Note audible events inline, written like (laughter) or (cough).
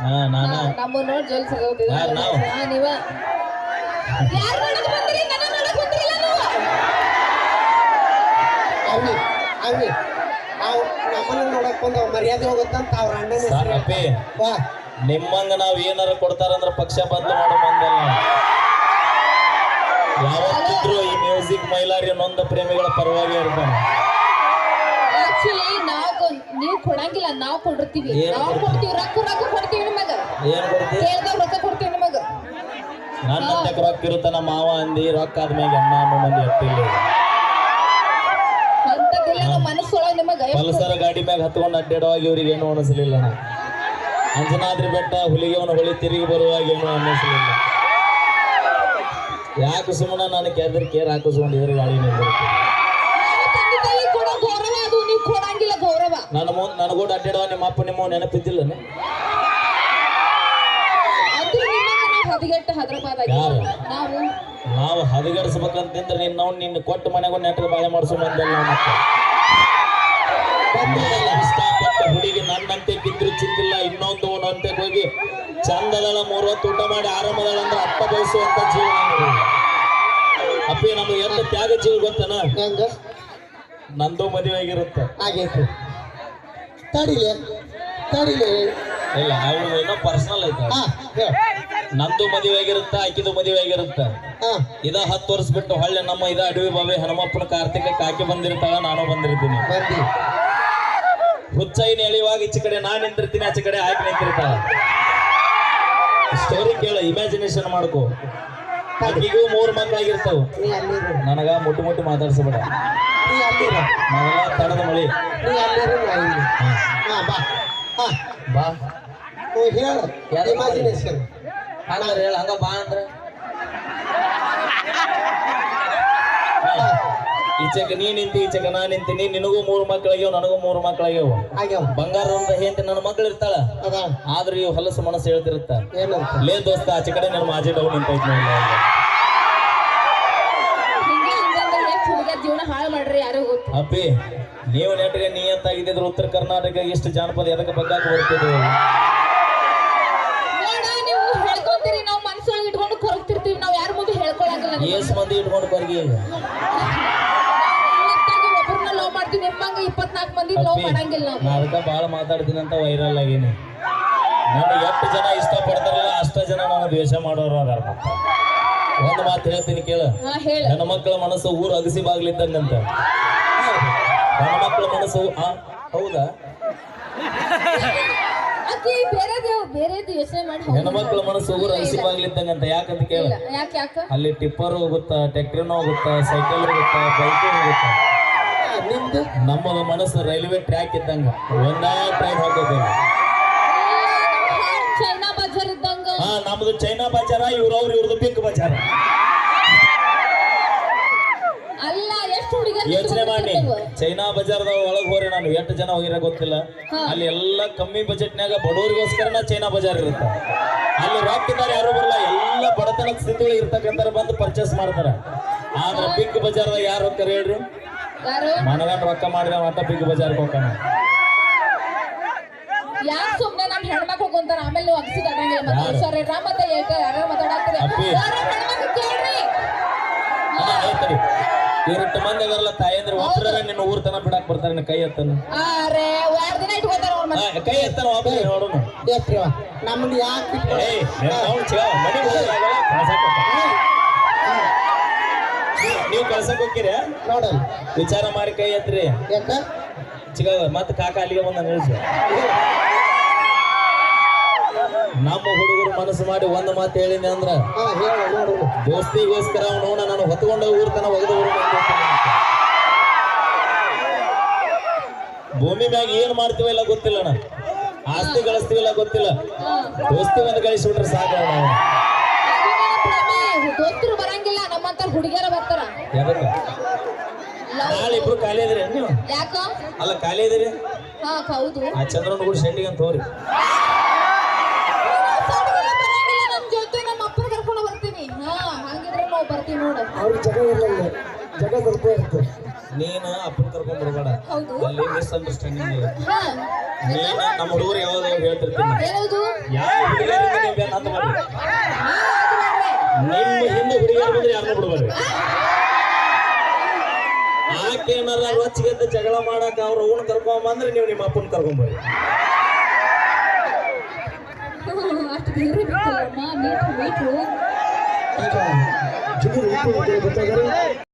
ಹಾ ನಾನ? ನಮ್ಮ ನೋಡಿ ಜಲ್ ಸಿಗೋತಿದ ಯಾರ್ ನಾವು? ನೀವ? ಯಾರು ನೋಡಕ್ ಬಂದ್ರಿ? ನನ್ನ ನೋಡಕ್ ಬಂದ್ರಿಲ್ಲ ನೀವು ಅವಿ ಅವಿ ನಾವು ನಮ್ಮನ್ನ ನೋಡಕ್ ಬಂದವ್ ಮರ್ಯಾದೆ ಹೋಗುತ್ತಂತ ಅವ್ರ ಅಣ್ಣನ ಹೆಸರು ಸಾಕಪ್ಪಿ ವಾ. ನಿಮ್ಮಂಗ ನಾವ್ ಏನಾರ ಕೊಡ್ತಾರಂದ್ರ ಪಕ್ಷ ಬದಲು ಮಾಡೋ ಮಂದಲ್ಲ. ಯಾವತ್ತಿದ್ರು ಈ ಮ್ಯೂಸಿಕ್ ಮೈಲಾರಿ ನೊಂದ ಪ್ರೇಮಿಗಳ ಪರವಾಗಿ ಇರ್ತಾನೆ ನಾವು ಕೊಡಂಗಿಲ್ಲ ನಾವು ಕೊಡಿರ್ತೀವಿ. ಏನ್ ನಾವು ಕೊಡ್ತೀವಿ? ರೊಕ್ಕ ರೊಕ್ಕ ಕೊಡ್ತೀವಿ ನಿಮಗ ಏನ್ ಕೊಡ್ತಿ ಕೇಳ್ದಾಗ ರೊಕ್ಕ ಕೊಡ್ತೀವಿ ನಿಮಗ. ನನ್ನಂತೆ ರೊಕ್ಕ ಇರುತ್ತ? ನಮ್ಮ ಮಾವ ಅಂದಿ ರೊಕ್ಕ ಆದ್ಮ್ಯಾಗ ಅಣ್ಣ ಅನ್ನೋ ಮಂದಿ ಎತ್ತಿಲ್ಲ. ಅಂತದಿಲ್ಲ ನಮ್ಮ ಮನಸ್ಸೊಳಗ ನಿಮಗ ಎಷ್ಟು ಪಲ್ಸರ್ ಗಾಡಿ ಮ್ಯಾಗ ಹತ್ಕೊಂಡು ಅಡ್ಡಾಡುವಾಗ ಇವ್ರಿಗೆ ಏನು ಅನಿಸ್ಲಿಲ್ಲ ಅಂಜನಾದ್ರಿ ಬೆಟ್ಟ ಹುಲಿಗೆವನ ಹೊಳಿ ತಿರುಗಿ ಬರುವಾಗ ಏನು ಅನ್ನಿಸ್ಲಿಲ್ಲ ಯಾಕೆ ಸುಮ್ಮನ ನಾನು ಕೆದ್ರ ಕೇರ್ ಹಾಕಿಸ್ಕೊಂಡಿದ್ರೆ ಗಾಡಿ ನಿಂದಿರುತ್ತೆ ನನ್ನ ಮುಂದೆ ನನಗೂಡ ಅಡ್ಡಾಡುವ ನಿಮ್ಮ ಅಪ್ಪ ನಿಮ್ಮ ನೆನಪಿದ್ದಿಲ್ಲ ನಿಮಗ ಹದಗೆಟ್ಟು ಹೈದರಾಬಾದ್ ಯಾರು? ನಾವು. ನಾವು ಹದಗಡಿಸ್ಬೇಕಂತಿದ್ರೆ ನೀನು ನಾವು ನಿನ್ನ ಕೊಟ್ಟ ಮನೆಗೂ ನೆಟ್ಟಗೆ ಬಾಳೆ ಮಾಡಿಸೋ ಮಂದಲ್ಲ ಮತ್ತೆ. ಬಂದಿರಲ್ಲ ಇಷ್ಟಪಟ್ಟ ಹುಡುಗಿ ನನ್ನಂತೆ ಬಿದ್ರು ಚಿಂತಿಲ್ಲ ಇನ್ನೊಂದು ಅಂತೆ ಹೋಗಿ ಚಂದದಳ ಮೂರೊತ್ತು ಊಟ ಮಾಡಿ ಆರಾಮದಳ ಅಂದ್ರೆ ಅಪ್ಪ ಬಯಸುವಂತ ಜೀವನ ನಮ್ದು. ಅಪ್ಪಿ ನಮ್ದು ಎಷ್ಟು ತ್ಯಾಗ ಜೀವ ಗೊತ್ತನ? ಹೆಂಗ? ನಂದು ಮದುವೆ ಆಗಿರುತ್ತೆ ಆಗೈತಿ. ತಡಿಲೆ ತಡಿಲೆ. ಇಲ್ಲ ಏನೋ ಪರ್ಸನಲ್ ಐತೆ ಹಾ ಹೇಳ. ನಂದು ಮದುವೆ ಆಗಿರುತ್ತ ಆಕಿದು ಮದುವೆ ಆಗಿರುತ್ತ. ಹಾ. ಇದ ಹತ್ತು ವರ್ಷ ಬಿಟ್ಟು ಹೊಳ್ಳೆ ನಮ್ಮ ಇದ ಅಡವಿ ಬಾಬೆ ಹನುಮಪ್ಪನ ಕಾರ್ತಿಕ ಕಾಕಿ ಬಂದಿರ್ತಾವ ನಾನು ಬಂದಿರ್ತೀನಿ. ಬಂದಿ. ಹುಚ್ಚೈನ ಎಳೆಯುವಾಗ ಈಚೆ ಕಡೆ ನಾನ್ ನಿಂತಿರ್ತೀನಿ ಆಚೆ ಕಡೆ ಆಕೆ ನಿಂತಿರ್ತಾವ ಸ್ಟೋರಿ ಕೇಳ ಇಮ್ಯಾಜಿನೇಷನ್ ಮಾಡ್ಕೋ. ಆಕಿಗೂ ಮೂರು ಮಕ್ಕಳಾಗಿರ್ತಾವ ಆಗಿರ್ತಾವ ನನಗ ಮುಟ್ಟು ಮುಟ್ಟು ಮಾತಾಡ್ಸಬೇಡ. ನೀ ಅಲ್ಲಿರು ಮೊದಲ ತಡದ ಮಳಿ ನೀ ಅಲ್ಲಿರು ನಾ ಇಲ್ಲಿ ಹಾ ಬಾ ಹಾ ಬಾ ಓ ಹೇಳ. ಯಾರು? ಇಮ್ಯಾಜಿನೇಷನ್ ಹೇಳ ಹಂಗ ಬಾ ಅಂದ್ರ ಈಚೆಗೆ ನೀ ನಿಂತಿ ಈಚೆಗೆ ನಾ ನಿಂತೀನಿ ನಿನಗೂ ಮೂರು ಮಕ್ಕಳಾಗ್ಯಾವ ನನಗೂ ಮೂರು ಮಕ್ಕಳಾಗ್ಯಾವ ಬಂಗಾರ ಅಂತ ಹೆಂಡತಿ ನನ್ನ ಮಕ್ಕಳು ಇರ್ತಾಳ ಆದ್ರೆ ಇವ್ ಹೊಲಸು ಮನಸ್ಸು ಹೇಳ್ತಿರುತ್ತ. ಲೇ ದೋಸ್ತ ಆಚೆ ಕಡೆ ನನ್ನ ಮಾಜಿ ಡೌನ್ ನಿಂತೈತಿ ಅಪ್ಪಿ ನೀವು ನೆಟ್ಗೆ ಇದ್ದಿದ್ರು ಉತ್ತರ ಕರ್ನಾಟಕ ಎಷ್ಟು ಜಾನಪದ ಎದಕ್ಕೆ ಬಗ್ಗಾಕ ಬರ್ತಿದ್ರು ಯಾರ ಮುಂದೆ ಇಟ್ಕೊಂಡು ಬರ್ಗಿ ನಾವು. ನಾ ಅದಕ್ಕೆ ಭಾಳ ಮಾತಾಡ್ತೀನಿ ಅಂತ ವೈರಲ್ ಆಗೀನಿ. ನಾನು ಎಷ್ಟು ಜನ ಇಷ್ಟಪಡ್ತಾರಲ್ಲ ಅಷ್ಟ ಜನ ನಾನು ದ್ವೇಷ ಮಾಡೋರು ಅದಾರ ಒಂದು ಮಾತು ಹೇಳ್ತೀನಿ ಕೇಳ. ನನ್ನ ಮಕ್ಕಳ ಮನಸ್ಸು ಊರು ಅಗಸಿ ಬಾಗ್ಲಿದ್ದಂಗಂತ. ಮಕ್ಕಳ ಮನಸ್ಸು ಆ ಹೌದಾ? ಅಕ್ಕಿ ಬೇರೆದು ಬೇರೆದು ಯೋಚನೆ ಮಾಡಿ ಹೋಗಿ. ಮಕ್ಕಳ ಮನಸ್ಸು ಊರು ಅಗಸಿ ಬಾಗ್ಲಿದ್ದಂಗಂತ ಯಾಕಂತ ಕೇಳ. ಯಾಕೆ ಯಾಕ? ಅಲ್ಲಿ ಟಿಪ್ಪರ್ ಹೋಗುತ್ತಾ ಟ್ಯಾಕ್ಟ್ರಿನೂ ಹೋಗುತ್ತಾ ಸೈಕಲ್ ಹೋಗುತ್ತಾ ಬೈಕ್ ಹೋಗುತ್ತಾ? ನಿಮ್ದು? ನಮ್ಮ ಮನಸ್ಸು ರೈಲ್ವೆ ಟ್ರ್ಯಾಕ್ ಇದ್ದಂಗ. ಒಂದೇ ಟ್ರೈನ್ ಹೋಗೋದಿಲ್ಲ ಚೈನಾ ಬಜಾರ್ ಇದ್ದಂಗ. ಹಾ ನಮ್ದು ಚೈನಾ ಬಜಾರ ಇವ್ರವ್ರು ಇವ್ರದ್ದು ಬಿಗ್ ಬಜಾರ ಅಲ್ಲ ಎಷ್ಟು ಹುಡುಗಿಯರು ಯೋಚನೆ ಮಾಡಿ. (laughs) ಚೈನಾ ಬಜಾರ್ ಒಳಗ್ ಹೋರಿ ನಾನು ಎಷ್ಟು ಜನ ಹೋಗಿರ ಗೊತ್ತಿಲ್ಲ. ಅಲ್ಲಿ ಎಲ್ಲ ಕಮ್ಮಿ ಬಜೆಟ್ನ್ಯಾಗ ಬಡವರಿಗೋಸ್ಕರನ ಚೈನಾ ಬಜಾರ್ ಇರುತ್ತೆ. ಅಲ್ಲಿ ರೊಕ್ಕ ಇದ್ದಾರೆ ಯಾರು ಬರಲ್ಲ ಎಲ್ಲ ಬಡತನ ಸ್ಥಿತಿಗಳು ಇರ್ತಕ್ಕಂಥ ಬಂದು ಪರ್ಚೇಸ್ ಮಾಡ್ತಾರ. ಆದ್ರೆ ಬಿಗ್ ಬಜಾರ್ದಾಗ ಯಾರು ಹೋಗ್ತಾರ ಹೇಳ್ರಿ? ಮನಗಂಡ್ ರೊಕ್ಕ ಮಾಡಿದ ಮತ್ತ ಬಿಗ್ ಬಜಾರ್ ಹೋಗ್ತಾನ. ಯಾರು ಸುಮ್ನೆ ನಾನು ಹೆಣ್ಮಕ್ಳು ಕುಂತಾರ ಆಮೇಲೆ ನೀವು ಅಗಸಿ ತಗೊಂಡಿಲ್ಲ ಮತ್ತೆ ಯಾರು? ಸರಿ ರಾಮ್ ಮತ್ತೆ ಯಾರು ಮಾತಾಡತ್ತೀರಿ ಇವ್ರಿಟ್ಟು ಮಂದಿ ಅದರಲ್ಲ ತಾಯಂದ್ರೆ ಒಬ್ಬರ ನಿನ್ನ ಊರ್ ತನ ಬಿಡಕ್ ಬರ್ತಾರೆ ನಿನ್ನ ಕೈ ಎತ್ತನ. ಅರೆ ಎರಡ್ ದಿನ ಇಟ್ಕೋತಾರ ಅವ್ರ ಕೈ ಎತ್ತನ ಒಬ್ಬ ನೋಡೋಣ ಏಪ್ರಿವ ನಮ್ಮನ್ನ ಯಾಕೆ ಏಯ್ ನಾವು ಮನೆ ನೀವು- ಕಳ್ಸಕ್ ಹೋಗ್ತೀರ? ನೋಡಲ್ ವಿಚಾರ ಮಾಡಿ ಕೈ ಎತ್ರಿ. ಯಾಕ? ಚಿಗ ಮತ್ತೆ ಕಾಕ ಅಲ್ಲಿಗೆ ಬಂದ ನಿಲ್ಸು. ನಮ್ಮ ಹುಡುಗರು ಮನಸ್ಸು ಮಾಡಿ ಒಂದು ಮಾತು ಹೇಳಿನಿ ಅಂದ್ರೆ ನೋಡು. ದೋಸ್ತಿಗೋಸ್ಕರ ಅವನು ನಾನು ಹೊತ್ಕೊಂಡು ಊರ್ ತನ ಒಗದ ಭೂಮಿ ಮ್ಯಾಗ ಏನ್ ಮಾಡ್ತೀವಿಲ್ಲ ಗೊತ್ತಿಲ್ಲ ಅಣ್ಣ. ಆಸ್ತಿ ಗಳಿಸ್ತೀವಿಲ್ಲ ಗೊತ್ತಿಲ್ಲ. ದೋಸ್ತಿ ಒಂದು ಗಳಿಸ್ಬಿಟ್ರೆ ಸಾಕು ನಾವು ದೋಸ್ತರು ಬರಂಗಿಲ್ಲ ನಮ್ಮಂತ ಹುಡುಗಿಯರ ಬರ್ತಾರ. ಎದಕ್ಕ ನಾಳೆ ಇಬ್ರು ಖಾಲಿ ಇದ್ರಿ ನೀವು ಯಾಕ? ಅಲ್ಲ ಖಾಲಿ ಇದ್ರಿ? ಹಾ ಹೌದು. ಆ ಚಂದ್ರನ ಕೂಡ ಶೆಟ್ಟಿಗೆ ಅಂತ ಹೋರಿ ಸಣ್ಣಗೆಲ್ಲ ಜೊತೆ ನಮ್ಮ ಅಪ್ಪನ ಕರ್ಕೊಂಡು ಬರ್ತೀನಿ. ಹಾ ಹಂಗಿದ್ರೆ ನಾವು ಬರ್ತೀವಿ ನೋಡು. ಅವ್ರ ಜಗ ಇರಲ್ಲ ಜಗ ಸ್ವಲ್ಪ ಇರುತ್ತೆ. ನೀನು ಅಪ್ಪನ ಕರ್ಕೊಂಡ್ ಬರ್ಬೇಡ. ಅಲ್ಲಿ ಮಿಸ್ಅಂಡರ್ಸ್ಟ್ಯಾಂಡಿಂಗ್ ಹಾ. ನೀನು ನಮ್ಮ ಹುಡುಗರು ಯಾವಾಗ ಹೇಳ್ತಿರ್ತೀನಿ. ಯಾವ ಹುಡುಗರಿಗೆ ಅಂತ ಬೆನ್ನ ನಿಮ್ಮ ಹಿಂದೆ ಹುಡುಗಿಯರು ಬಂದ್ರೆ ಯಾರನ್ನ ಬಿಡಬೇಡ್ರಿ ಆಕೆ ಏನಾರ ರೊಚ್ಚಿಗೆದ್ದ ಜಗಳ ಮಾಡಾಕ ಅವ್ರ ಅವ್ನ ಕರ್ಕೊಂಡ್ ಬಂದ್ರೆ ನೀವು ನಿಮ್ಮ ಅಪ್ಪನ ಕರ್ಕೊಂಬರಿ ಅಷ್ಟು